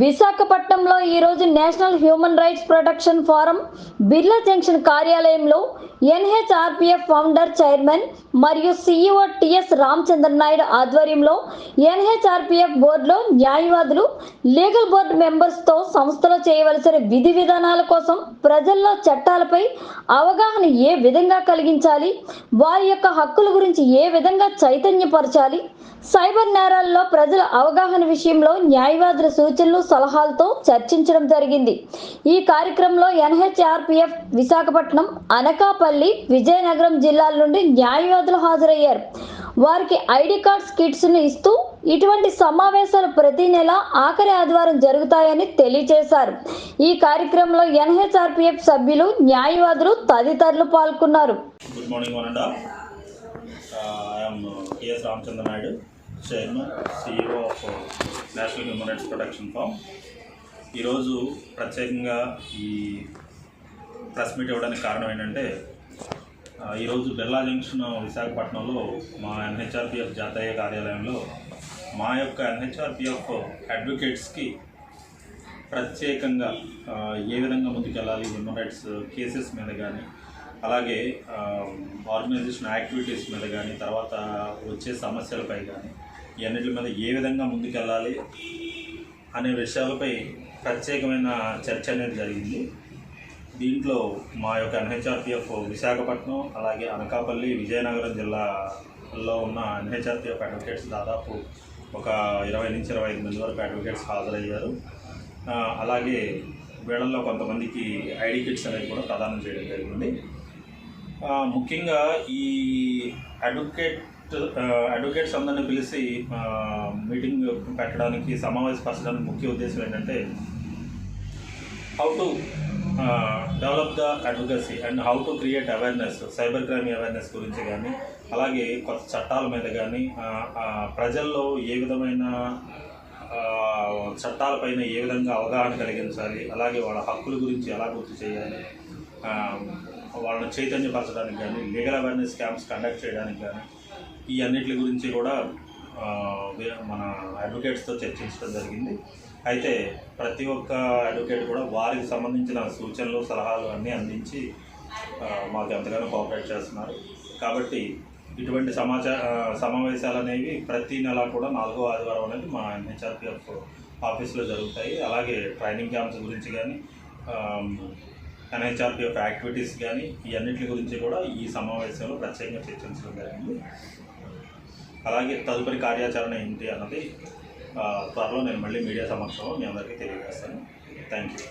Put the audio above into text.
విశాఖపట్నంలో ఈరోజు National Human Rights Protection Forum Birla junction కార్యాలయంలో ఎన్హెచ్ఆర్పిఎఫ్ ఫౌండర్ చైర్మన్ మరియు సీఈఓ టిఎస్ రామచంద్ర నాయుడు ఆధ్వర్యంలో ఎన్హెచ్ఆర్పిఎఫ్ బోర్డులో న్యాయవాదులు లీగల్ బోర్డు మెంబర్స్తో సంస్థలో చేయవలసిన విధి విధానాల కోసం ప్రజల్లో చట్టాలపై అవగాహన ఏ విధంగా కలిగించాలి వారి యొక్క హక్కుల గురించి ఏ విధంగా చైతన్యపరచాలి సైబర్ నేరాల్లో ప్రజల అవగాహన విషయంలో న్యాయవాదుల సూచనలు సలహాలతో చర్చించడం జరిగింది. ఈ కార్యక్రమంలో ఎన్హెచ్ఆర్పిఎఫ్ విశాఖపట్నం అనకాపల్లి విజయనగరం జిల్లాల నుండి న్యాయవాదులు హాజరయ్యారు. వారికి ఐడి కార్డ్స్ కిట్స్ను ఇస్తూ ఇటువంటి సమావేశాలు ప్రతి నెల ఆఖరి ఆదివారం జరుగుతాయని తెలియజేశారు. ఈ కార్యక్రమంలో ఎన్హెచ్ఆర్పిఎఫ్ సభ్యులు న్యాయవాదులు తదితరులు పాల్గొన్నారు. Good morning I'm KS Ramachandra Naidu chairman CEO of National Human Rights Protection Forum ఈరోజు ప్రత్యేకంగా ఈ ప్రెస్ మీట్ ఇవ్వడానికి కారణం ఏంటంటే ఈరోజు బిర్లా జంక్షన్ విశాఖపట్నంలో మా ఎన్హెచ్ఆర్పిఎఫ్ జాతీయ కార్యాలయంలో మా యొక్క ఎన్హెచ్ఆర్పిఎఫ్ అడ్వకేట్స్కి ప్రత్యేకంగా ఏ విధంగా ముందుకెళ్ళాలి హ్యూమన్ రైట్స్ కేసెస్ మీద కానీ అలాగే ఆర్గనైజేషన్ యాక్టివిటీస్ మీద కానీ తర్వాత వచ్చే సమస్యలపై కానీ ఇవన్నిటి మీద ఏ విధంగా ముందుకెళ్ళాలి అనే విషయాలపై ప్రత్యేకమైన చర్చ అనేది జరిగింది. దీంట్లో మా యొక్క ఎన్హెచ్ఆర్పిఎఫ్ విశాఖపట్నం అలాగే అనకాపల్లి విజయనగరం జిల్లాలో ఉన్న ఎన్హెచ్ఆర్పిఎఫ్ అడ్వకేట్స్ దాదాపు ఒక ఇరవై నుంచి ఇరవై ఐదు మంది వరకు అడ్వకేట్స్ హాజరయ్యారు. అలాగే వీళ్ళల్లో కొంతమందికి ఐడి కిట్స్ అనేవి కూడా ప్రదానం చేయడం జరిగింది. ముఖ్యంగా ఈ అడ్వకేట్ అడ్వకేట్స్ అందరిని పిలిచి మీటింగ్ పెట్టడానికి సమావేశపరచడానికి ముఖ్య ఉద్దేశం ఏంటంటే how to develop the advocacy and how to create awareness cyber crime awareness గురించి కానీ అలాగే కొత్త చట్టాల మీద కానీ ప్రజల్లో ఏ విధమైన చట్టాలపైన ఏ విధంగా అవగాహన కలిగించాలి అలాగే వాళ్ళ హక్కుల గురించి ఎలా గుర్తు చేయాలి వాళ్ళని చైతన్యపరచడానికి కానీ లీగల్ అవేర్నెస్ క్యాంప్స్ కండక్ట్ చేయడానికి కానీ ఈ అన్నిటి గురించి కూడా మన అడ్వకేట్స్తో చర్చించడం జరిగింది. అయితే ప్రతి ఒక్క అడ్వకేట్ కూడా వారికి సంబంధించిన సూచనలు సలహాలు అన్నీ అందించి మాకు ఎంతగానో కోఆపరేట్ చేస్తున్నారు. కాబట్టి ఇటువంటి సమాచార సమావేశాలు అనేవి ప్రతి నెల కూడా నాలుగో ఆదివారం అనేది మా ఎన్హెచ్ఆర్పిఎఫ్ ఆఫీస్లో జరుగుతాయి. అలాగే ట్రైనింగ్ క్యాంప్స్ గురించి కానీ ఎన్హెచ్ఆర్పిఎఫ్ యాక్టివిటీస్ కానీ ఈ అన్నింటి గురించి కూడా ఈ సమావేశంలో ప్రత్యేకంగా చర్చించడం జరిగింది. అలాగే తదుపరి కార్యాచరణ ఏంటి అన్నది త్వరలో నేను మళ్ళీ మీడియా సమక్షంలో మీ అందరికీ తెలియజేస్తాను. Thank you.